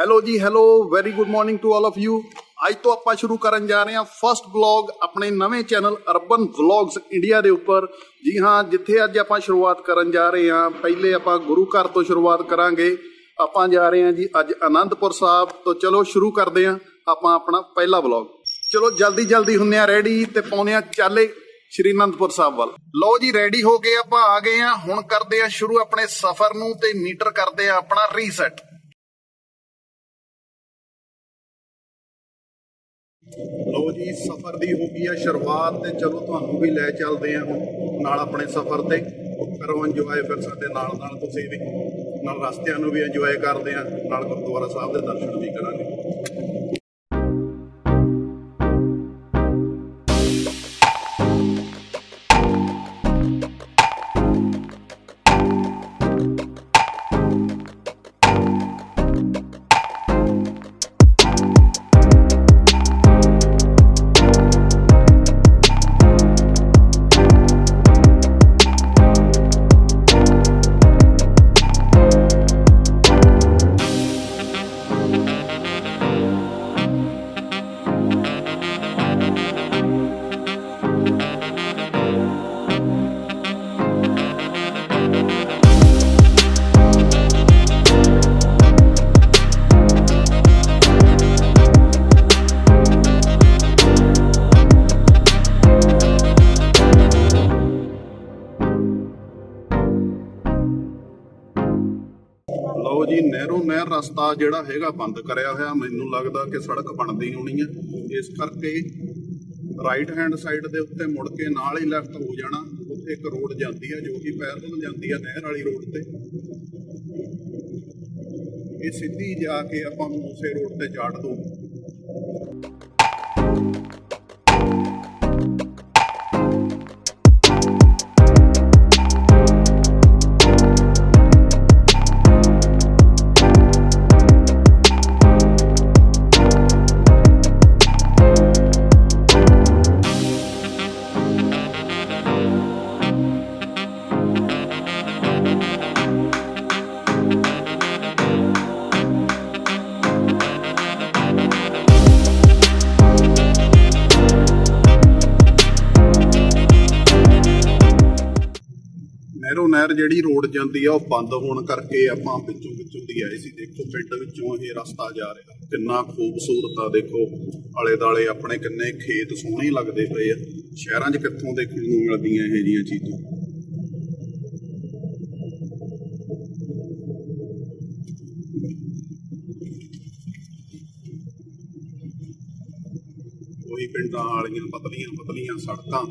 Hello ਜੀ hello very good morning to all of you ਅੱਜ ਤੋਂ ਆਪਾਂ ਸ਼ੁਰੂ ਕਰਨ ਜਾ ਰਹੇ ਹਾਂ ਫਰਸਟ ਵਲੌਗ ਆਪਣੇ ਨਵੇਂ ਚੈਨਲ ਅਰਬਨ ਵਲੌਗਸ ਇੰਡੀਆ ਦੇ ਉੱਪਰ। ਜੀ ਹਾਂ, ਜਿੱਥੇ ਅੱਜ ਆਪਾਂ ਸ਼ੁਰੂਆਤ ਕਰਨ ਜਾ ਰਹੇ ਹਾਂ। ਪਹਿਲੇ ਆਪਾਂ ਗੁਰੂ ਘਰ ਤੋਂ ਸ਼ੁਰੂਆਤ ਕਰਾਂਗੇ। ਆਪਾਂ ਜਾ ਰਹੇ ਹਾਂ ਜੀ ਅੱਜ ਆਨੰਦਪੁਰ ਸਾਹਿਬ। ਤੋਂ ਚਲੋ ਸ਼ੁਰੂ ਕਰਦੇ ਹਾਂ ਆਪਾਂ ਆਪਣਾ ਪਹਿਲਾ ਵਲੌਗ ਚਲੋ ਜਲਦੀ ਜਲਦੀ ਹੁੰਨੇ ਆ ਰੈਡੀ ਤੇ ਪਾਉਨੇ ਆ ਚਾਲੇ ਸ਼੍ਰੀ ਅਨੰਦਪੁਰ ਸਾਹਿਬ ਵੱਲ। ਲਓ ਜੀ ਰੈਡੀ ਹੋ ਕੇ ਆਪਾਂ ਆ ਗਏ ਆ ਹੁਣ ਕਰਦੇ ਆ ਸ਼ੁਰੂ ਆਪਣੇ ਸਫ਼ਰ ਨੂੰ ਤੇ ਮੀਟਰ ਕਰਦੇ ਆ ਆਪਣਾ ਰੀਸੈਟ ਲਓ ਜੀ, ਸਫ਼ਰ ਦੀ ਹੋ ਗਈ ਹੈ ਸ਼ੁਰੂਆਤ ਤੇ ਚਲੋ ਤੁਹਾਨੂੰ ਵੀ ਲੈ ਚੱਲਦੇ ਆ ਹੁਣ ਨਾਲ ਆਪਣੇ ਸਫ਼ਰ ਤੇ। ਕਰੋ ਇੰਜੋਏ ਫਿਰ ਸਾਡੇ ਨਾਲ ਨਾਲ ਤੁਸੀਂ ਵੀ। ਨਾਲ ਰਸਤਿਆਂ ਨੂੰ ਵੀ ਇੰਜੋਏ ਕਰਦੇ ਆ ਨਾਲ ਗੁਰਦੁਆਰਾ ਸਾਹਿਬ ਦੇ ਦਰਸ਼ਨ ਵੀ ਕਰਾਂਗੇ। ਰਸਤਾ ਜਿਹੜਾ ਹੈਗਾ ਬੰਦ ਕਰਿਆ ਹੋਇਆ, ਮੈਨੂੰ ਲੱਗਦਾ ਕਿ ਸੜਕ ਬਣਦੀ ਹੋਣੀ ਹੈ ਇਸ ਕਰਕੇ ਰਾਈਟ ਹੈਂਡ ਸਾਈਡ ਦੇ ਉੱਤੇ ਮੁੜ ਕੇ ਨਾਲ ਹੀ ਲੈਫਟ ਹੋ ਜਾਣਾ, ਉੱਥੇ ਇੱਕ ਰੋਡ ਜਾਂਦੀ ਹੈ ਜੋ ਕਿ ਪੈਰਲ ਜਾਂਦੀ ਹੈ ਨਹਿਰ ਵਾਲੀ ਰੋਡ ਤੇ। ਇਹ ਸਿੱਧੀ ਜਾ ਕੇ ਆਪਾਂ ਮੂਸੇ ਰੋਡ ਤੇ ਚਾੜ ਦੋ ਨਹਿਰੋ ਜਿਹੜੀ ਰੋਡ ਜਾਂਦੀ ਆ, ਉਹ ਬੰਦ ਹੋਣ ਕਰਕੇ ਆਪਾਂ ਵਿੱਚੋਂ ਵਿੱਚੋਂ ਦੀ ਆਏ ਸੀ। ਦੇਖੋ, ਪਿੰਡ ਵਿੱਚੋਂ ਇਹ ਰਸਤਾ ਜਾ ਰਿਹਾ। ਕਿੰਨਾ ਖੂਬਸੂਰਤ ਆ, ਦੇਖੋ, ਆਲੇ ਦਾਲੇ ਆਪਣੇ ਕਿੰਨੇ ਖੇਤ ਸੋਹਣੇ ਲੱਗਦੇ ਪਏ ਆ। ਸ਼ਹਿਰਾਂ 'ਚ ਕਿੱਥੋਂ ਦੇਖਣ ਨੂੰ ਮਿਲਦੀਆਂ ਇਹ ਜੀਆਂ ਚੀਜ਼ਾਂ? ਉਹੀ ਪਿੰਡਾਂ ਵਾਲੀਆਂ ਪਤਲੀਆਂ ਪਤਲੀਆਂ ਸੜਕਾਂ।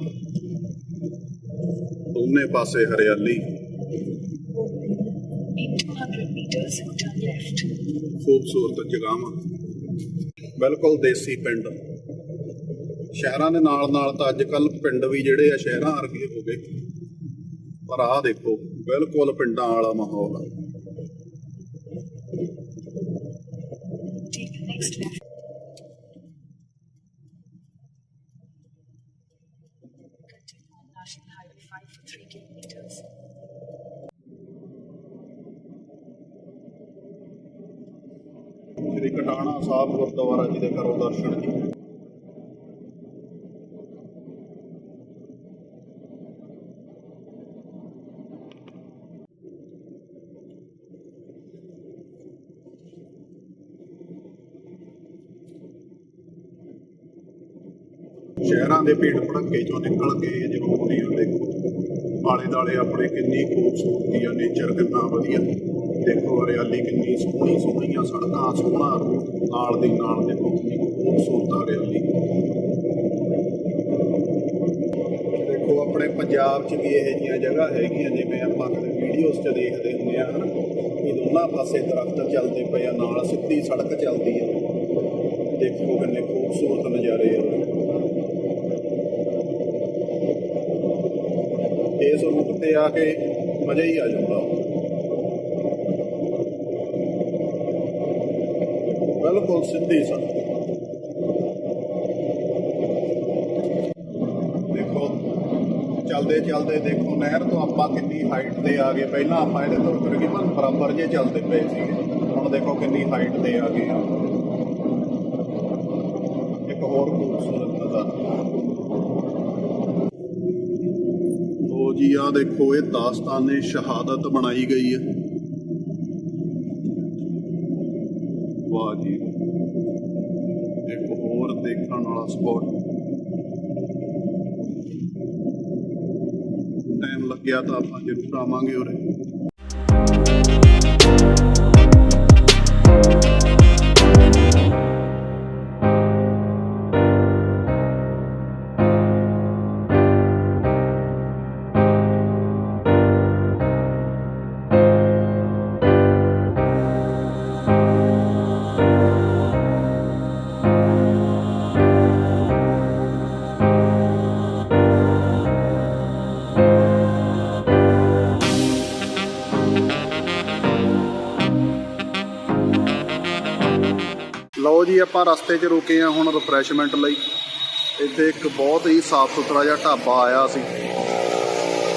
ਦੋਨੇ ਪਾਸੇ ਹਰਿਆਲੀ। Meters, turn left. ਖੂਬਸੂਰਤ ਜਗ੍ਹਾਵਾਂ ਬਿਲਕੁਲ ਦੇਸੀ ਪਿੰਡ ਸ਼ਹਿਰਾਂ ਦੇ ਨਾਲ ਨਾਲ ਤਾਂ ਅੱਜ ਕੱਲ ਪਿੰਡ ਵੀ ਜਿਹੜੇ ਆ ਸ਼ਹਿਰਾਂ ਵਰਗੇ ਹੋ ਗਏ ਪਰ ਆਹ ਦੇਖੋ ਬਿਲਕੁਲ ਪਿੰਡਾਂ ਵਾਲਾ ਮਾਹੌਲ ਆ Take the next left. ਸ੍ਰੀ ਕਟਾਣਾ ਸਾਹਿਬ ਗੁਰਦੁਆਰਾ ਜੀ ਦੇ ਕਰੋ ਦਰਸ਼ਨ ਜੀ ਸ਼ਹਿਰਾਂ ਦੇ ਭੀੜ ਭੜੱਕੇ ਚੋਂ ਨਿਕਲ ਕੇ ਜਦੋਂ ਆਉਂਦੇ ਦੇਖੋ। ਆਲੇ ਦਾਲੇ ਆਪਣੇ ਕਿੰਨੀ ਖੂਬਸੂਰਤੀ ਆ ਨੇਚਰ ਕਿੰਨਾ ਵਧੀਆ। ਦੇਖੋ ਹਰਿਆਲੀ ਕਿੰਨੀ ਸੋਹਣੀ ਸੋਹਣੀਆਂ ਸੜਕਾਂ, ਸੋਹਣਾ ਰੂਟ ਨਾਲ ਦੀ ਨਾਲ ਦੇਖੋ ਕਿੰਨੀ ਖੂਬਸੂਰਤ ਹਰਿਆਲੀ। ਦੇਖੋ ਆਪਣੇ ਪੰਜਾਬ 'ਚ ਵੀ ਇਹੋ ਜਿਹੀਆਂ ਜਗ੍ਹਾ ਹੈਗੀਆਂ ਜਿਵੇਂ ਆਪਾਂ ਕਦੇ ਵੀਡੀਓਜ਼ 'ਚ ਦੇਖਦੇ ਹੁੰਦੇ ਆ, ਹਨਾ? ਵੀ ਦੋਨਾਂ ਪਾਸੇ ਦਰਖਤ ਚੱਲਦੇ ਪਏ ਆ, ਨਾਲ ਸਿੱਧੀ ਸੜਕ ਚੱਲਦੀ ਹੈ ਦੇਖੋ ਕਿੰਨੇ ਖੂਬਸੂਰਤ ਨਜ਼ਾਰੇ ਆ। ਇਸ ਰੂਟ ਤੇ ਆ ਕੇ ਮਜ਼ਾ ਹੀ ਆ ਜਾਂਦਾ। ਬਿਲਕੁਲ ਸਿੱਧੀ ਸੜਕ ਦੇਖੋ, ਚੱਲਦੇ ਚੱਲਦੇ ਦੇਖੋ, ਨਹਿਰ ਤੋਂ ਆਪਾਂ ਕਿੰਨੀ ਹਾਈਟ ਤੇ ਆ ਗਏ। ਪਹਿਲਾਂ ਆਪਾਂ ਇਹਦੇ ਤੋਂ ਤਕਰੀਬਨ ਬਰਾਬਰ ਜੇ ਚੱਲਦੇ ਪਏ ਸੀਗੇ, ਹੁਣ ਦੇਖੋ ਕਿੰਨੀ ਹਾਈਟ ਤੇ ਆ ਗਏ ਆ। ਇੱਕ ਹੋਰ ਖੂਬਸੂਰਤ ਨਜ਼ਾਰਾ। ਲੋ ਜੀ ਆ ਦੇਖੋ, ਇਹ ਦਾਸਤਾਨੇ ਸ਼ਹਾਦਤ ਬਣਾਈ ਗਈ ਹੈ। ਦੇਖਣ ਵਾਲਾ ਸਪੋਟ ਟਾਈਮ ਲੱਗਿਆ ਤਾਂ ਆਪਾਂ ਜ਼ਰੂਰ ਆਵਾਂਗੇ ਉਰੇ। ਆਪਾਂ ਰਸਤੇ 'ਚ ਰੁਕੇ ਆ ਹੁਣ ਰਿਫਰੈਸ਼ਮੈਂਟ ਲਈ। ਇੱਥੇ ਇੱਕ ਬਹੁਤ ਹੀ ਸਾਫ਼ ਸੁਥਰਾ ਜਿਹਾ ਢਾਬਾ ਆਇਆ ਸੀ।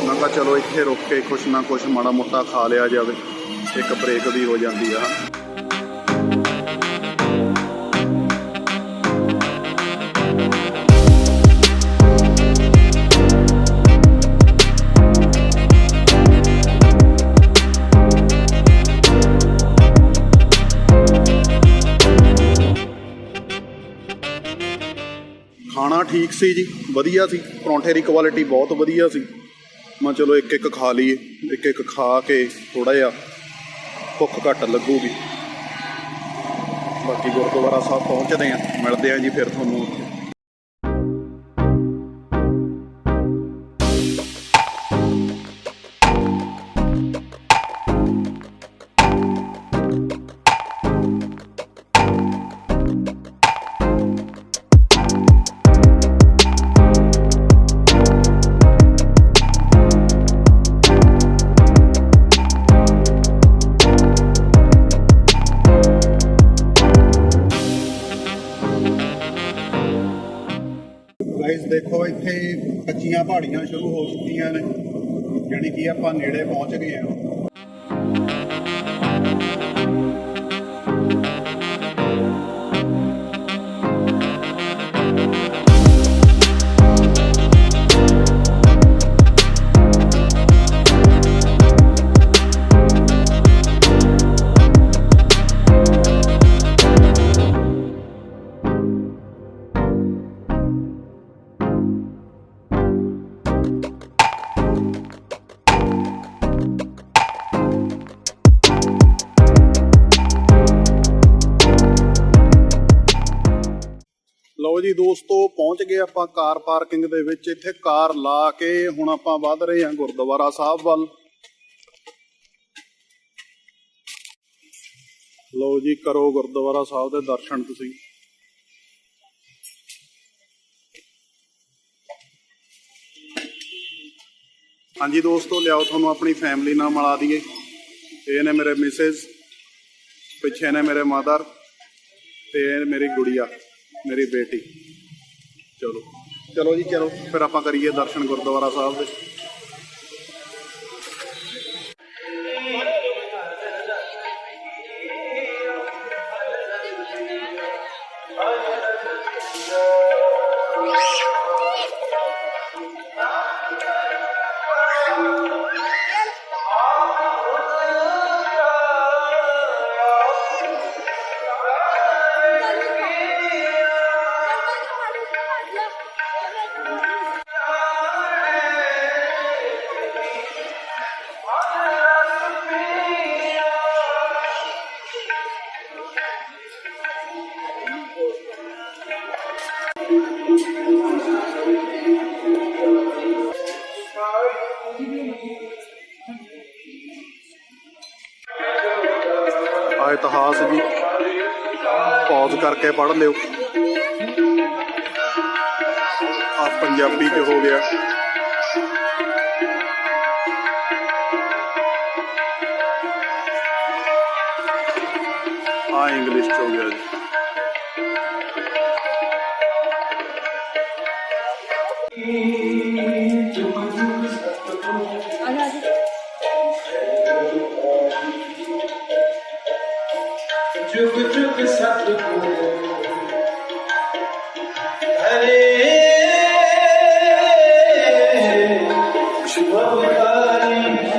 ਮੈਂ ਕਿਹਾ ਚਲੋ ਇੱਥੇ ਰੁਕ ਕੇ ਕੁਛ ਨਾ ਕੁਛ ਮਾੜਾ ਮੋਟਾ ਖਾ ਲਿਆ ਜਾਵੇ। ਇੱਕ ਬ੍ਰੇਕ ਵੀ ਹੋ ਜਾਂਦੀ ਆ। ਠੀਕ ਸੀ ਜੀ, ਵਧੀਆ ਸੀ। ਪਰੌਂਠੇ ਦੀ ਕੁਆਲਿਟੀ ਬਹੁਤ ਵਧੀਆ ਸੀ। ਮੈਂ ਚਲੋ ਇੱਕ ਇੱਕ ਖਾ ਲਈਏ, ਇੱਕ ਇੱਕ ਖਾ ਕੇ ਥੋੜਾ ਜਿਹਾ ਭੁੱਖ ਘੱਟ ਲੱਗੂਗੀ। ਬਾਕੀ ਗੁਰਦੁਆਰਾ ਸਾਹਿਬ ਪਹੁੰਚਦੇ ਆਂ ਮਿਲਦੇ ਆਂ ਜੀ ਫਿਰ ਤੁਹਾਨੂੰ ਉੱਥੇ। ਪਹਾੜੀਆਂ ਸ਼ੁਰੂ ਹੋ ਚੁੱਕੀਆਂ ਨੇ ਯਾਨੀ ਕਿ ਆਪਾਂ ਨੇੜੇ ਪਹੁੰਚ ਗਏ ਹਾਂ। ਜੀ ਦੋਸਤੋ, ਪਹੁੰਚ ਗਏ ਆਪਾਂ ਕਾਰ ਪਾਰਕਿੰਗ ਦੇ ਵਿੱਚ। ਇੱਥੇ ਕਾਰ ਲਾ ਕੇ ਹੁਣ ਆਪਾਂ ਵੱਧ ਰਹੇ ਹਾਂ ਗੁਰਦੁਆਰਾ ਸਾਹਿਬ ਵੱਲ। ਲਓ ਜੀ, ਕਰੋ ਗੁਰਦੁਆਰਾ ਸਾਹਿਬ ਦੇ ਦਰਸ਼ਨ ਤੁਸੀਂ। ਹਾਂਜੀ ਦੋਸਤੋ, ਲਿਆਓ ਤੁਹਾਨੂੰ ਆਪਣੀ ਫੈਮਿਲੀ ਨਾਲ ਮਿਲਾ ਦਈਏ। ਇਹ ਨੇ ਮੇਰੇ ਮਿਸਿਸ ਪਿੱਛੇ ਨੇ ਮੇਰੇ ਮਦਰ ਤੇ ਮੇਰੀ ਗੁੜੀਆ, ਮੇਰੀ ਬੇਟੀ। ਚਲੋ। ਚਲੋ ਜੀ ਚਲੋ। ਫਿਰ ਆਪਾਂ ਕਰੀਏ ਦਰਸ਼ਨ ਗੁਰਦੁਆਰਾ ਸਾਹਿਬ ਦੇ। ਆ ਇਤਿਹਾਸ ਜੀ। ਪੌਜ਼ ਕਰਕੇ ਪੜ੍ਹ ਲਿਓ। ਆ ਪੰਜਾਬੀ ਚ ਹੋ ਗਿਆ। ਆ ਇੰਗਲਿਸ਼ ਚ ਹੋ ਗਿਆ ਜੀ। जुग Shubham Kari,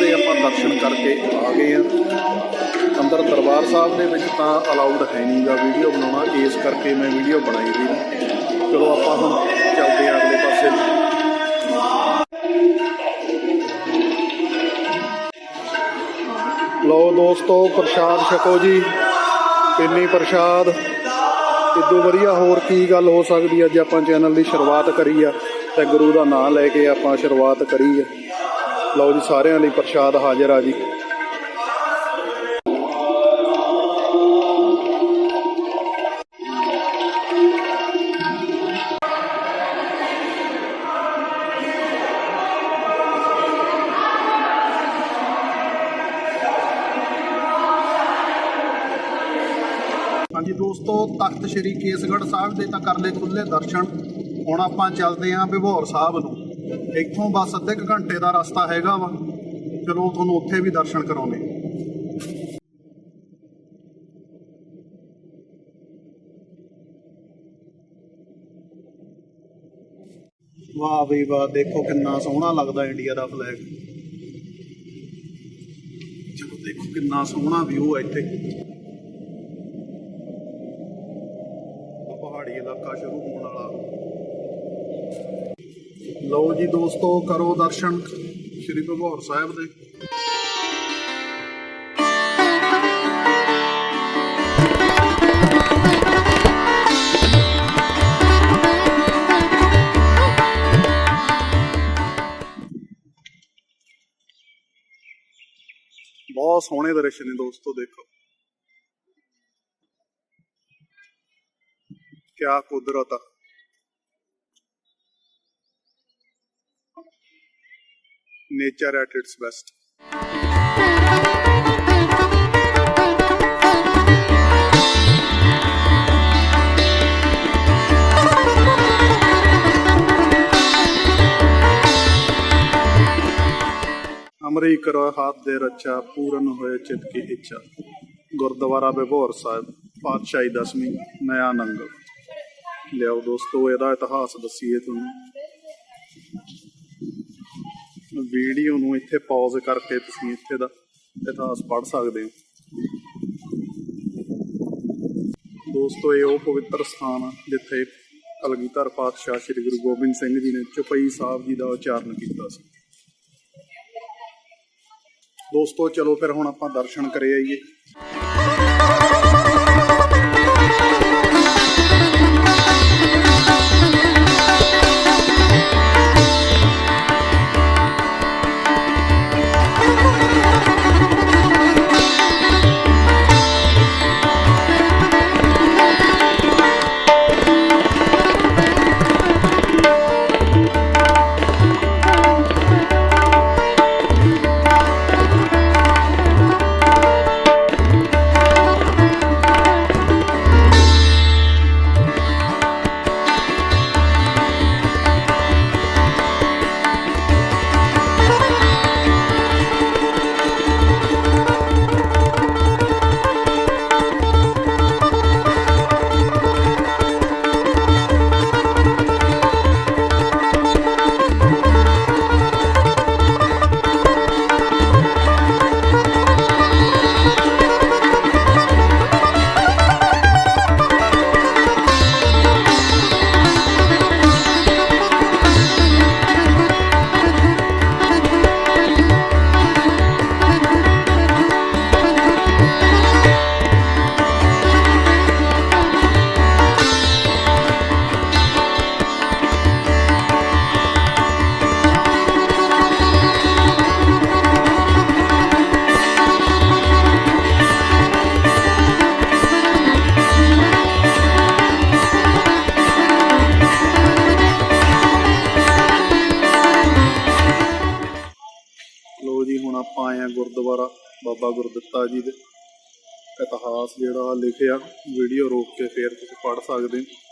ਦੇ ਆਪਾਂ ਦਰਸ਼ਨ ਕਰਕੇ ਆ ਗਏ ਆ ਅੰਦਰ ਦਰਬਾਰ ਸਾਹਿਬ ਦੇ ਵਿੱਚ ਤਾਂ ਅਲਾਉਡ ਹੈ ਨਹੀਂਗਾ ਵੀਡੀਓ ਬਣਾਉਣਾ, ਇਸ ਕਰਕੇ ਮੈਂ ਵੀਡੀਓ ਬਣਾਈ ਵੀ ਨਹੀਂ। ਚਲੋ ਆਪਾਂ ਹੁਣ ਚੱਲਦੇ ਆ ਅਗਲੇ ਪਾਸੇ। ਲਓ ਦੋਸਤੋ, ਪ੍ਰਸ਼ਾਦ ਛਕੋ ਜੀ। ਇੰਨੀ ਪ੍ਰਸ਼ਾਦ। ਇਦੋਂ ਵਧੀਆ ਹੋਰ ਕੀ ਗੱਲ ਹੋ ਸਕਦੀ ਅੱਜ ਆਪਾਂ ਚੈਨਲ ਦੀ ਸ਼ੁਰੂਆਤ ਕਰੀ ਆ ਤੇ ਗੁਰੂ ਦਾ ਨਾਮ ਲੈ ਕੇ ਆਪਾਂ ਸ਼ੁਰੂਆਤ ਕਰੀ ਆ। ਲਓ ਜੀ, ਸਾਰਿਆਂ ਲਈ ਪ੍ਰਸ਼ਾਦ ਹਾਜ਼ਰ ਆ ਜੀ। ਹਾਂਜੀ ਦੋਸਤੋ, ਤਖਤ ਸ੍ਰੀ ਕੇਸਗੜ੍ਹ ਸਾਹਿਬ ਦੇ ਤਾਂ ਕਰ ਲਏ ਖੁੱਲੇ ਦਰਸ਼ਨ। ਹੁਣ ਆਪਾਂ ਚੱਲਦੇ ਆਂ ਬਿਭੌਰ ਸਾਹਿਬ ਨੂੰ। ਇੱਥੋਂ ਬਸ ਅੱਧੇ ਕੁ ਘੰਟੇ ਦਾ ਰਸਤਾ ਹੈਗਾ ਵਾ, ਚਲੋ ਤੁਹਾਨੂੰ ਉੱਥੇ ਵੀ ਦਰਸ਼ਨ ਕਰਾਉਣੇ ਵਾਹ ਵੀ ਵਾਹ, ਦੇਖੋ ਕਿੰਨਾ ਸੋਹਣਾ ਲੱਗਦਾ ਇੰਡੀਆ ਦਾ ਫਲੈਗ ਚਲੋ ਦੇਖੋ ਕਿੰਨਾ ਸੋਹਣਾ ਵਿਊ ਹੈ ਇੱਥੇ। ਪਹਾੜੀ ਇਲਾਕਾ ਸ਼ੁਰੂ ਹੋਣ ਵਾਲਾ। ਲਓ ਜੀ ਦੋਸਤੋ, ਕਰੋ ਦਰਸ਼ਨ ਸ਼੍ਰੀ ਭਗੌਰ ਸਾਹਿਬ ਦੇ। ਬਹੁਤ ਸੋਹਣੇ ਦ੍ਰਿਸ਼ ਨੇ ਦੋਸਤੋ, ਦੇਖੋ। ਕਿਆ ਕੁਦਰਤ ਆ। ਨੇਚਰ ਐਟ ਇਟਸ ਬੈਸਟ ਅਮਰੀ ਕਰੋ ਹੱਥ ਦੇ ਰੱਛਾ, ਪੂਰਨ ਹੋਏ ਚਿਤ ਕੀ ਇੱਛਾ। ਗੁਰਦੁਆਰਾ ਬਿਭੋਰ ਸਾਹਿਬ, ਪਾਤਸ਼ਾਹੀ ਦਸਵੀਂ ਨਿਆ ਨੰਗਲ ਲਿਆਓ ਦੋਸਤੋ, ਇਹਦਾ ਇਤਿਹਾਸ ਦੱਸੀਏ ਤੁਹਾਨੂੰ। ਵੀਡੀਓ ਨੂੰ ਇੱਥੇ ਪੌਜ਼ ਕਰਕੇ ਤੁਸੀਂ ਇੱਥੇ ਦਾ ਇਤਿਹਾਸ ਪੜ੍ਹ ਸਕਦੇ ਹੋ। ਦੋਸਤੋ, ਇਹ ਉਹ ਪਵਿੱਤਰ ਸਥਾਨ ਆ ਜਿੱਥੇ ਕਲਗੀਧਰ ਪਾਤਸ਼ਾਹ ਸ੍ਰੀ ਗੁਰੂ ਗੋਬਿੰਦ ਸਿੰਘ ਜੀ ਨੇ ਚੁਪਈ ਸਾਹਿਬ ਜੀ ਦਾ ਉਚਾਰਨ ਕੀਤਾ ਸੀ। ਦੋਸਤੋ, ਚਲੋ ਫਿਰ ਹੁਣ ਆਪਾਂ ਦਰਸ਼ਨ ਕਰੇ ਆਈਏ। ਹੁਣ ਆਪਾਂ ਆਏ ਆ ਗੁਰਦੁਆਰਾ ਬਾਬਾ ਗੁਰਦਿੱਤਾ ਜੀ ਦੇ। ਇਤਿਹਾਸ ਜਿਹੜਾ ਲਿਖਿਆ ਵੀਡੀਓ ਰੋਕ ਕੇ ਫੇਰ ਤੁਸੀਂ ਪੜ੍ਹ ਸਕਦੇ ਹੋ।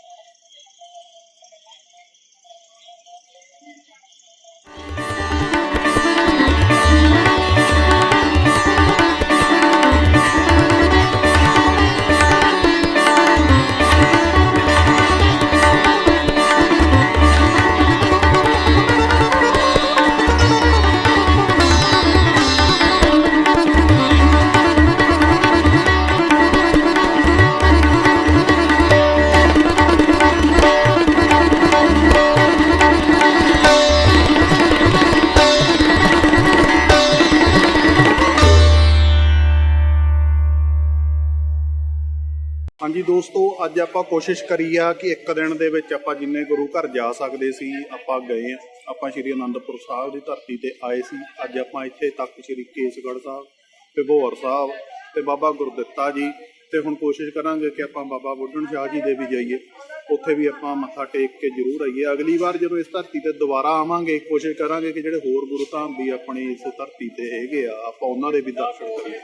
ਅੱਜ ਆਪਾਂ ਕੋਸ਼ਿਸ਼ ਕਰੀ ਆ ਕਿ ਇੱਕ ਦਿਨ ਦੇ ਵਿੱਚ ਆਪਾਂ ਜਿੰਨੇ ਗੁਰੂ ਘਰ ਜਾ ਸਕਦੇ ਸੀ, ਆਪਾਂ ਗਏ ਆ। ਆਪਾਂ ਸ਼੍ਰੀ ਅਨੰਦਪੁਰ ਸਾਹਿਬ ਦੀ ਧਰਤੀ ਤੇ ਆਏ ਸੀ। ਅੱਜ ਆਪਾਂ ਇੱਥੇ ਤੱਕ ਸ਼੍ਰੀ ਕੇਸਗੜ੍ਹ ਸਾਹਿਬ ਤੇ ਭੋਰ ਸਾਹਿਬ ਤੇ ਬਾਬਾ ਗੁਰਦਿੱਤਾ ਜੀ ਤੇ ਹੁਣ ਕੋਸ਼ਿਸ਼ ਕਰਾਂਗੇ ਕਿ ਆਪਾਂ ਬਾਬਾ ਬੁੱਢਣ ਸ਼ਾਹ ਜੀ ਦੇ ਵੀ ਜਾਈਏ। ਉੱਥੇ ਵੀ ਆਪਾਂ ਮੱਥਾ ਟੇਕ ਕੇ ਜ਼ਰੂਰ ਆਈਏ। ਅਗਲੀ ਵਾਰ ਜਦੋਂ ਇਸ ਧਰਤੀ ਤੇ ਦੁਬਾਰਾ ਆਵਾਂਗੇ, ਕੋਸ਼ਿਸ਼ ਕਰਾਂਗੇ ਕਿ ਜਿਹੜੇ ਹੋਰ ਗੁਰੂ ਧਾਮ ਵੀ ਆਪਣੇ ਇਸ ਧਰਤੀ ਤੇ ਹੈਗੇ ਆ, ਆਪਾਂ ਉਹਨਾਂ ਦੇ ਵੀ ਦਰਸ਼ਨ ਕਰੀਏ।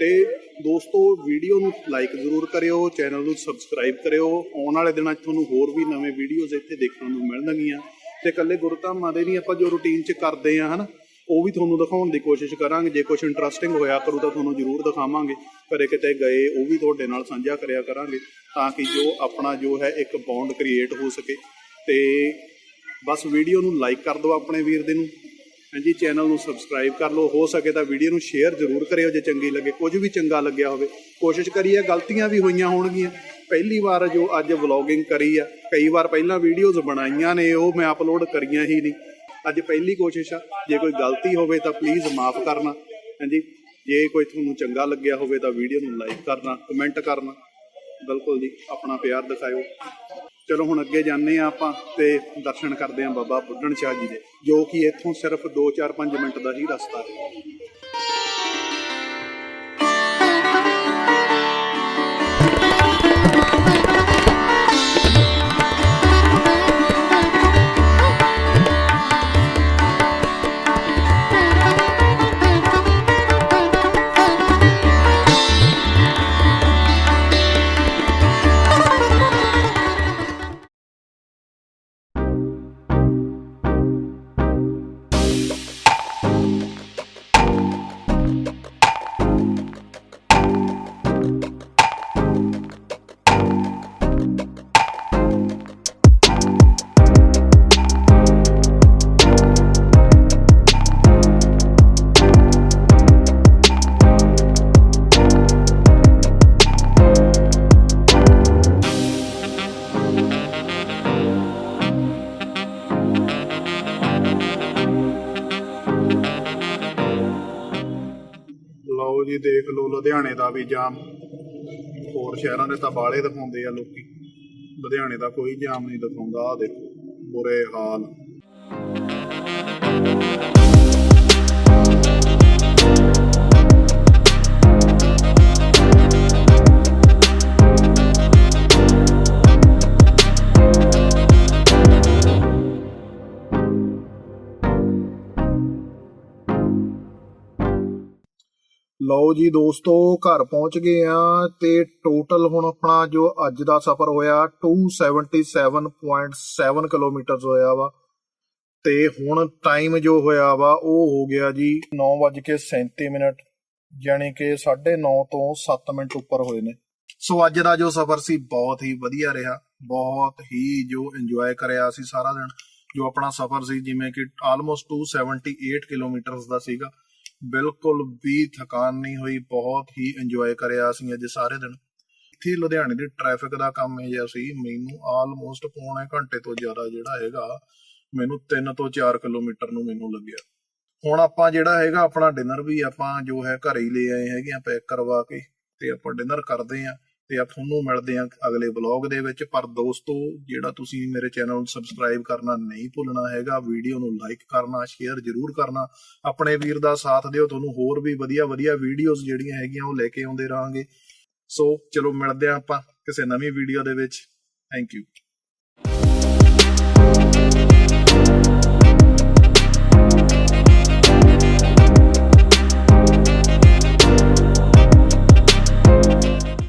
ਤੇ ਦੋਸਤੋ ਵੀਡੀਓ ਨੂੰ ਲਾਈਕ ਜ਼ਰੂਰ ਕਰਿਓ ਚੈਨਲ ਨੂੰ ਸਬਸਕ੍ਰਾਈਬ ਕਰਿਓ। ਆਉਣ ਵਾਲੇ ਦਿਨਾਂ 'ਚ ਤੁਹਾਨੂੰ ਹੋਰ ਵੀ ਨਵੇਂ ਵੀਡੀਓਜ਼ ਇੱਥੇ ਦੇਖਣ ਨੂੰ ਮਿਲਣਗੀਆਂ। ਤੇ ਇਕੱਲੇ ਗੁਰਧਾਮਾਂ ਦੇ ਨਹੀਂ ਆਪਾਂ ਜੋ ਰੁਟੀਨ 'ਚ ਕਰਦੇ ਆ, ਹਨਾ, ਉਹ ਵੀ ਤੁਹਾਨੂੰ ਦਿਖਾਉਣ ਦੀ ਕੋਸ਼ਿਸ਼ ਕਰਾਂਗੇ। ਜੇ ਕੁਝ ਇੰਟਰਸਟਿੰਗ ਹੋਇਆ ਕਰੂ ਤਾਂ ਤੁਹਾਨੂੰ ਜ਼ਰੂਰ ਦਿਖਾਵਾਂਗੇ। ਕਦੇ ਕਿਤੇ ਗਏ, ਉਹ ਵੀ ਤੁਹਾਡੇ ਨਾਲ ਸਾਂਝਾ ਕਰਿਆ ਕਰਾਂਗੇ, ਤਾਂ ਕਿ ਜੋ ਆਪਣਾ ਜੋ ਹੈ ਇੱਕ ਬੌਂਡ ਕ੍ਰੀਏਟ ਹੋ ਸਕੇ। ਤੇ ਬਸ ਵੀਡੀਓ ਨੂੰ ਲਾਈਕ ਕਰ ਦਿਓ ਆਪਣੇ ਵੀਰ ਦੇ ਨੂੰ। ਹਾਂਜੀ ਚੈਨਲ ਨੂੰ ਸਬਸਕ੍ਰਾਈਬ ਕਰ ਲਓ। ਹੋ ਸਕੇ ਤਾਂ ਵੀਡੀਓ ਨੂੰ ਸ਼ੇਅਰ ਜ਼ਰੂਰ ਕਰਿਓ ਜੇ ਚੰਗੀ ਲੱਗੇ। ਕੁਝ ਵੀ ਚੰਗਾ ਲੱਗਿਆ ਹੋਵੇ, ਕੋਸ਼ਿਸ਼ ਕਰੀਏ, ਗਲਤੀਆਂ ਵੀ ਹੋਈਆਂ ਹੋਣਗੀਆਂ। ਪਹਿਲੀ ਵਾਰ ਜੋ ਅੱਜ ਵਲੌਗਿੰਗ ਕਰੀ ਆ, ਕਈ ਵਾਰ ਪਹਿਲਾਂ ਵੀਡੀਓਜ਼ ਬਣਾਈਆਂ ਨੇ, ਉਹ ਮੈਂ ਅਪਲੋਡ ਕਰੀਆਂ ਹੀ ਨਹੀਂ। ਅੱਜ ਪਹਿਲੀ ਕੋਸ਼ਿਸ਼ ਆ, ਜੇ ਕੋਈ ਗਲਤੀ ਹੋਵੇ ਤਾਂ ਪਲੀਜ਼ ਮਾਫ ਕਰਨਾ। ਹਾਂਜੀ, ਜੇ ਕੋਈ ਤੁਹਾਨੂੰ ਚੰਗਾ ਲੱਗਿਆ ਹੋਵੇ ਤਾਂ ਵੀਡੀਓ ਨੂੰ ਲਾਈਕ ਕਰਨਾ ਕਮੈਂਟ ਕਰਨਾ। ਬਿਲਕੁਲ ਜੀ, ਆਪਣਾ ਪਿਆਰ ਦਿਖਾਇਓ। ਚਲੋ ਹੁਣ ਅੱਗੇ ਜਾਂਦੇ ਆ ਆਪਾਂ ਤੇ ਦਰਸ਼ਨ ਕਰਦੇ ਆ ਬਾਬਾ ਬੁੱਢਣ ਸ਼ਾਹ ਜੀ ਦੇ, ਜੋ ਕਿ ਇੱਥੋਂ ਸਿਰਫ 2-4-5 ਮਿੰਟ ਦਾ ਹੀ ਰਸਤਾ ਹੈ। ਲਓ ਜੀ, ਦੇਖ ਲਓ ਲੁਧਿਆਣੇ ਦਾ ਵੀ ਜਾਮ। ਹੋਰ ਸ਼ਹਿਰਾਂ ਦੇ ਤਾਂ ਬਾਲੇ ਦਿਖਾਉਂਦੇ ਆ ਲੋਕੀ। ਲੁਧਿਆਣੇ ਦਾ ਕੋਈ ਜਾਮ ਨਹੀਂ ਦਿਖਾਉਂਦਾ ਆ ਦੇਖੋ, ਬੁਰੇ ਹਾਲ। ਲਓ ਜੀ ਦੋਸਤੋ, ਘਰ ਪਹੁੰਚ ਗਏ ਆ ਤੇ ਟੋਟਲ ਹੁਣ ਆਪਣਾ ਜੋ ਅੱਜ ਦਾ ਸਫ਼ਰ ਹੋਇਆ 277.7 ਕਿਲੋਮੀਟਰਸ ਹੋਇਆ ਵਾ। ਤੇ ਹੁਣ ਟਾਈਮ ਜੋ ਹੋਇਆ ਵਾ, ਉਹ ਹੋ ਗਿਆ ਜੀ 9:37 ਮਿੰਟ ਯਾਨੀ ਕਿ 9:30 ਤੋਂ 7 ਮਿੰਟ ਉੱਪਰ ਹੋਏ ਨੇ। ਸੋ ਅੱਜ ਦਾ ਜੋ ਸਫ਼ਰ ਸੀ, ਬਹੁਤ ਹੀ ਵਧੀਆ ਰਿਹਾ। ਬਹੁਤ ਹੀ ਜੋ ਇੰਜੋਏ ਕਰਿਆ ਸੀ ਸਾਰਾ ਦਿਨ, ਜੋ ਆਪਣਾ ਸਫ਼ਰ ਸੀ, ਜਿਵੇਂ ਕਿ ਆਲਮੋਸਟ 278 ਕਿਲੋਮੀਟਰਸ ਦਾ ਸੀਗਾ। ਬਿਲਕੁਲ ਵੀ ਥਕਾਨ ਨਹੀਂ ਹੋਈ, ਬਹੁਤ ਹੀ ਇੰਜੋਏ ਕਰਿਆ ਅਸੀਂ ਅੱਜ ਸਾਰੇ ਦਿਨ। ਇੱਥੇ ਲੁਧਿਆਣੇ ਦੀ ਟ੍ਰੈਫਿਕ ਦਾ ਕੰਮ ਇਹ ਜਿਹਾ ਸੀ, ਮੈਨੂੰ ਆਲਮੋਸਟ ਪੌਣੇ ਘੰਟੇ ਤੋਂ ਜ਼ਿਆਦਾ ਜਿਹੜਾ ਹੈਗਾ, ਮੈਨੂੰ 3 ਤੋਂ 4 ਕਿਲੋਮੀਟਰ ਨੂੰ ਮੈਨੂੰ ਲੱਗਿਆ। ਹੁਣ ਆਪਾਂ ਜਿਹੜਾ ਹੈਗਾ, ਆਪਣਾ ਡਿਨਰ ਵੀ ਆਪਾਂ ਜੋ ਹੈ ਘਰੇ ਹੀ ਲੈ ਆਏ ਹੈਗੇ ਆ ਪੈਕ ਕਰਵਾ ਕੇ ਤੇ ਆਪਾਂ ਡਿਨਰ ਕਰਦੇ ਆ। ਤੇ ਆ ਤੁਹਾਨੂੰ ਮਿਲਦੇ ਆ ਅਗਲੇ ਵਲੌਗ ਦੇ ਵਿੱਚ। ਪਰ ਦੋਸਤੋ, ਜਿਹੜਾ ਤੁਸੀਂ ਮੇਰੇ ਚੈਨਲ ਨੂੰ ਸਬਸਕ੍ਰਾਈਬ ਕਰਨਾ ਨਹੀਂ ਭੁੱਲਣਾ ਹੈਗਾ, ਵੀਡੀਓ ਨੂੰ ਲਾਈਕ ਕਰਨਾ ਸ਼ੇਅਰ ਜ਼ਰੂਰ ਕਰਨਾ। ਆਪਣੇ ਵੀਰ ਦਾ ਸਾਥ ਦਿਓ, ਤੁਹਾਨੂੰ ਹੋਰ ਵੀ ਵਧੀਆ ਵਧੀਆ ਵੀਡੀਓਜ਼ ਜਿਹੜੀਆਂ ਹੈਗੀਆਂ ਉਹ ਲੈ ਕੇ ਆਉਂਦੇ ਰਹਾਂਗੇ। ਸੋ ਚਲੋ ਮਿਲਦੇ ਆ ਆਪਾਂ ਕਿਸੇ ਨਵੀਂ ਵੀਡੀਓ ਦੇ ਵਿੱਚ। Thank you